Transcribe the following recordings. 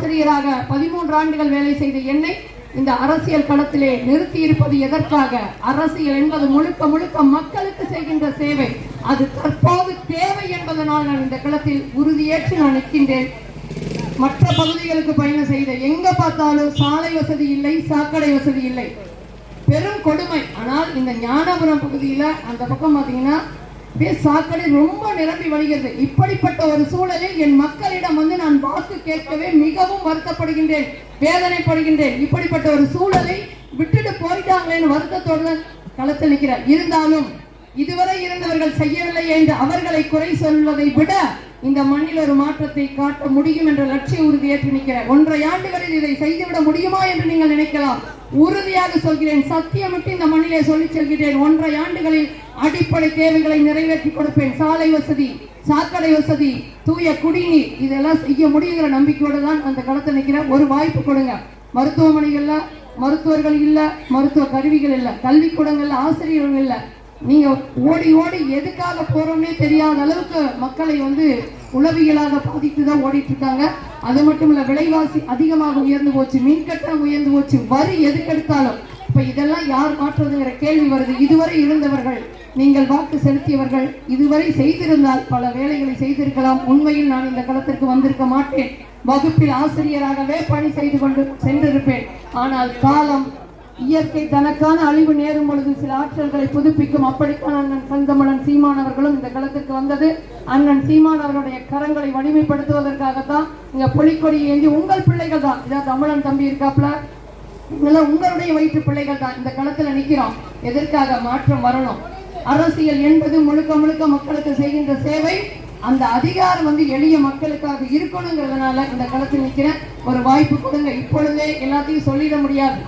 ஆசிரியராக பதிமூன்று ஆண்டுகள் வேலை செய்த என்னை இந்த அரசியல் களத்திலே நிறுத்தி இருப்பது எதற்காக? அரசியல் என்பது முழுக்க முழுக்க மக்களுக்கு செய்கின்ற சேவை. அது தற்போது தேவை என்பதனால் நான் இந்த களத்தில் உறுதியேற்று நான் நிற்கின்றேன். மற்ற பகுதிகளுக்கு பயணம் செய்த எங்க பார்த்தாலும் சாலை வசதி இல்லை சாக்கடை வசதி இல்லை. பெரும் கொடுமை. ஆனால் இந்த ஞானபுரம் பகுதியில அந்த பக்கம் பார்த்தீங்கன்னா சாக்கடை ரொம்ப நிரம்பி வழிகிறது. இப்படிப்பட்ட ஒரு சூழலில் என் மக்களிடம் வந்து நான் வாக்கு கேட்கவே மிகவும் வருத்தப்படுகின்றேன் வேதனைப்படுகின்றேன். இப்படிப்பட்ட ஒரு சூழலை விட்டுட்டு போயிட்டாங்களேன்னு வருத்தத்தோடு களத்தில் நிற்கிறார். இருந்தாலும் இதுவரை இருந்தவர்கள் செய்யவில்லை என்று அவர்களை குறை சொல்வதை விட இந்த மண்ணில் ஒரு மாற்றத்தை காட்ட முடியும் என்ற லட்சிய உறுதியேற்று நிற்கிறார். ஒன்றை ஆண்டுகளில் இதை செய்துவிட முடியுமா என்று நீங்கள் நினைக்கலாம். உறுதியாக சொல்கிறேன். சத்தியமிட்டு இந்த மண்ணிலே சொல்லி செல்கிறேன். ஒன்றரை ஆண்டுகளில் அடிப்படை தேவைகளை நிறைவேற்றி கொடுப்பேன். சாலை வசதி சாக்கடை வசதி தூய குடிநீர் இதெல்லாம் செய்ய முடியுங்கிற நம்பிக்கையோடு தான் அந்த களத்தில் நிற்கிறேன் ஒரு வாய்ப்பு கொடுங்க. மருத்துவமனைகள்ல மருத்துவர்கள் இல்லை மருத்துவ கருவிகள் இல்லை கல்விக்கூடங்கள்ல ஆசிரியர்கள் இல்லை. நீங்க ஓடி ஓடி எதுக்காக போறோம்னே தெரியாத அளவுக்கு மக்களை வந்து உளவியலாக பாதித்து தான் ஓடிட்டு இருக்காங்க அது மட்டும் இல்ல விலைவாசி அதிகமாக உயர்ந்து போச்சு மின்கட்டணம் உயர்ந்து போச்சு வரி எதுக்கெடுத்தாலும் இப்ப இதெல்லாம் யார் மாற்றுறதுங்கிற கேள்வி வருது. இதுவரை இருந்தவர்கள் நீங்கள் வாக்கு செலுத்தியவர்கள் இதுவரை செய்திருந்தால் பல வேலைகளை செய்திருக்கலாம். உண்மையில் நான் இந்த களத்திற்கு வந்திருக்க மாட்டேன். வகுப்பில் ஆசிரியராகவே பணி செய்து கொண்டு சென்றிருப்பேன். ஆனால் காலம் இயற்கை தனக்கான அழிவு நேரும் பொழுது சில ஆற்றல்களை புதுப்பிக்கும் அப்படித்தான் அண்ணன் செந்தமிழன் சீமான் அவர்களும் இந்த களத்திற்கு வந்தது. அண்ணன் சீமான் அவர்களுடைய கரங்களை வலிமைப்படுத்துவதற்காகத்தான் இங்க புலிக்கொடி ஏந்தி உங்கள் பிள்ளைகள் தான். இதான் தமிழன் தம்பி இருக்காப்ல இதெல்லாம் உங்களுடைய வயிற்று பிள்ளைகள் தான். இந்த களத்துல நிக்கிறோம். எதற்காக மாற்றம் வரணும்? அரசியல் என்பது முழுக்க முழுக்க மக்களுக்கு செய்கின்ற சேவை. அந்த அதிகாரம் வந்து எளிய மக்களுக்காக இருக்கணுங்கிறதுனால இந்த களத்தில் நிற்கிற ஒரு வாய்ப்பு கொடுங்க. இப்பொழுதே எல்லாத்தையும் சொல்லிட முடியாது.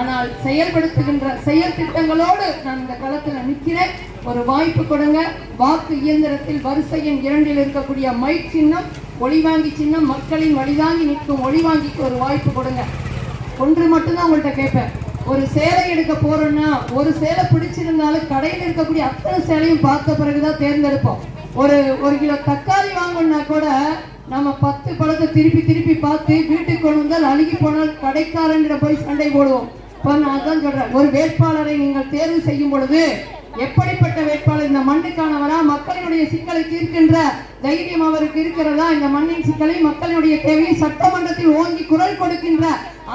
ஆனால் செயல்படுத்துகின்ற செயல் திட்டங்களோடு நான் இந்த களத்தில் நிற்கிறேன். ஒரு வாய்ப்பு கொடுங்க. வாக்கு இயந்திரத்தில் வரிசை எண் இரண்டில் இருக்கக்கூடிய மை சின்னம் ஒளிவாங்கி சின்னம் மக்களின் வழிதாங்கி நிற்கும் ஒளிவாங்கிக்கு ஒரு வாய்ப்பு கொடுங்க. ஒன்று மட்டும்தான் உங்கள்கிட்ட கேட்பேன். ஒரு சேலை எடுக்க போறோம்னா ஒரு சேலை பிடிச்சிருந்தாலும் கடையில் இருக்கக்கூடிய அத்தனை சேலையும் பார்த்த பிறகுதான் தேர்ந்தெடுப்போம். ஒரு ஒரு கிலோ தக்காளி வாங்கணும்னா கூட நம்ம பத்து பழத்தை திருப்பி திருப்பி பார்த்து வீட்டுக்கு கொண்டு வந்தால் அழுகி போனால் கடைக்காரங்கிற போய் சண்டை போடுவோம். இப்போ நான் தான் சொல்கிறேன் ஒரு வேட்பாளரை நீங்கள் தேர்வு செய்யும் பொழுது எப்படிப்பட்ட வேட்பாளர் இந்த மண்ணுக்கானவரா? மக்களினுடைய சிக்கலை தீர்க்கின்ற தைரியம் அவருக்கு இருக்கிறதா? இந்த மண்ணின் சிக்கலை மக்களினுடைய தேவையை சட்டமன்றத்தில் ஓங்கி குரல் கொடுக்கின்ற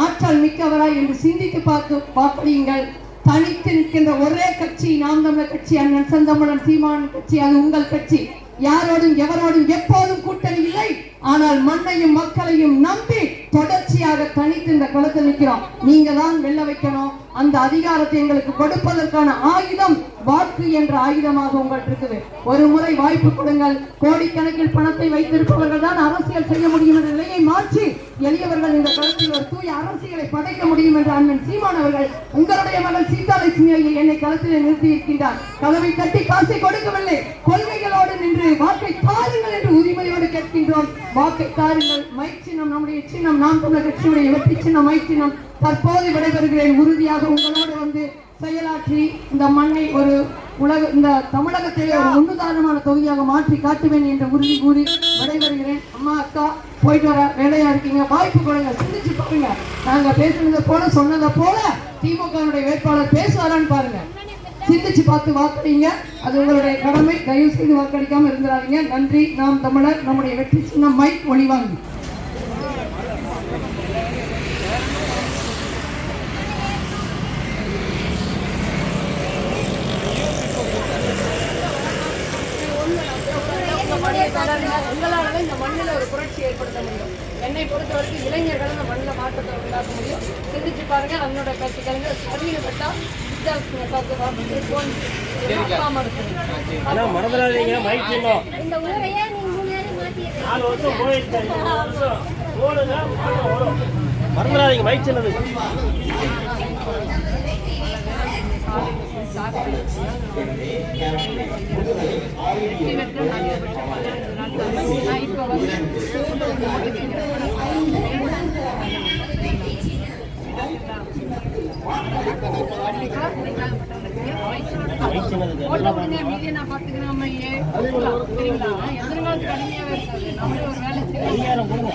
ஆற்றல் மிக்கவரா என்று சிந்தித்து பார்த்து பார்க்கிறீங்கள் தனித்து நிற்கின்ற ஒரே கட்சி நாம் தமிழர் கட்சி அண்ணன் செந்தமிழன் சீமான் கட்சி அது உங்கள் கட்சி. யாரோடும் எவரோடும் எப்போதும் கூட்டணி இல்லை. ஆனால் மண்ணையும் மக்களையும் நம்பி தொடர்ச்சியாக தனித்து இந்த களத்தில் நிற்கிறோம். நீங்க தான் வெல்ல வைக்கணும். அந்த அதிகாரத்தை எங்களுக்கு கொடுப்பதற்கான ஆயுதம் வாக்கு என்ற ஆயுதமாக உங்கள்கிட்ட இருக்குது ஒரு முறை வாய்ப்பு கொடுங்கள். கோடிக்கணக்கில் பணத்தை வைத்திருப்பவர்கள் தான் அரசியல் செய்ய முடியும் என்ற நிலையை மாற்றி எளியவர்கள் இந்த களத்தில் ஒரு தூய அரசியலை படைக்க முடியும் என்ற அண்ணன் சீமான் அவர்கள் உங்களுடைய மகள் சீதாலட்சுமி ஐயா என்னை களத்தில் நிறுத்தி இருக்கின்றார். கதவை தட்டி காசை கொடுக்கவில்லை. கொள்கைகளோடு நின்று வாக்கை பாருங்கள் என்று உரிமையோடு வாக்கை தாருங்கள் மைச்சினம் நம்முடைய சின்னம் நாம் தமிழர் கட்சியுடைய வெற்றி சின்னம் மைச்சினம் தற்போது விடைபெறுகிறேன். உறுதியாக உங்களோடு வந்து செயலாற்றி இந்த மண்ணை ஒரு உலக இந்த தமிழகத்திலே ஒரு முன்னுதாரணமான தொகுதியாக மாற்றி காட்டுவேன் என்ற உறுதி கூறி விடைபெறுகிறேன். அம்மா அக்கா போயிட்டு வர வேலையா இருக்கீங்க? வாய்ப்பு கொடுங்க சிந்திச்சு பாருங்க. நாங்க பேசுனதை போல சொன்னதை போல திமுகவுடைய வேட்பாளர் பேசுவாரான்னு பாருங்க. சிந்திச்சு பார்த்து வாக்களிங்க. அது உங்களுடைய கடமை. தயவு செய்து வாக்களிக்காம இருந்துடாதீங்க நன்றி. நாம் தமிழர் நம்முடைய வெற்றி சின்னம் மைக் ஒளிவாங்க உங்களால இந்த மண்ணில் ஒரு புரட்சி ஏற்படுத்த முடியும் என்னை பொறுத்த வரைக்கும் இளைஞர்கள் இந்த மண்ணில் மாற்றத்தை உண்டாக்க முடியும். சிந்திச்சு பாருங்க அதனோட கருத்துக்களுங்க அறிவிக்கப்பட்டால் மறந்துடாதீங்க மைக் சின்னம் இந்த ஊரையே நாலு வருஷம் போயிடுச்சு நாலு வருஷம். மாற்றம் வரும் மறந்துடாதீங்க மைக் சின்னது மைக் சின்னது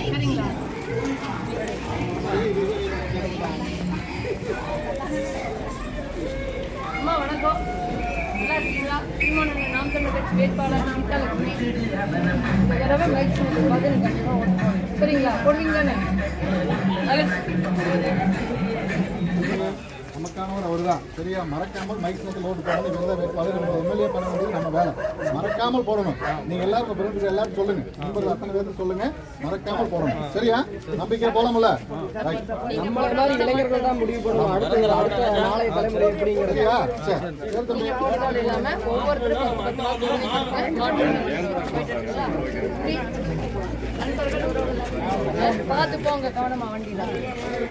சரிங்களா? அம்மா வணக்கம் நல்லா இருக்கீங்களா சீமான நாம் தமிழ் கட்சி வேட்பாளர் நாமிதா லட்சுமி தடவை முயற்சி பதில் கண்டிப்பாக ஓட்டுவோம் சரிங்களா போடுவீங்க தானே நமக்கானவர் அவர்தான். சரியா? மறக்காமல் மைக் சின்னத்தில் ஓட்டு போடணும் இவங்க தான் வேட்பாளர் இவங்க எம்எல்ஏ பண்ண வேண்டியது நம்ம வேலை. மறக்காமல் போடணும். நீங்க எல்லாரும் உங்க ஃப்ரெண்ட்ஸ் எல்லாரும் சொல்லுங்க. நண்பர்கள் அத்தனை பேருக்கு சொல்லுங்க. மறக்காமல் போடணும். சரியா? நம்பிக்கை போலாம்ல? ரைட். நம்மள மாதிரி இளைஞர்கள் தான் முடிவு பண்ணுவோம். அடுத்த அடுத்த நாளைய தலைமுறை எப்படிங்கிறது. சரியா? சரி ஒவ்வொருத்தருக்கும் பார்த்து போங்க. கவனமா வண்டியில.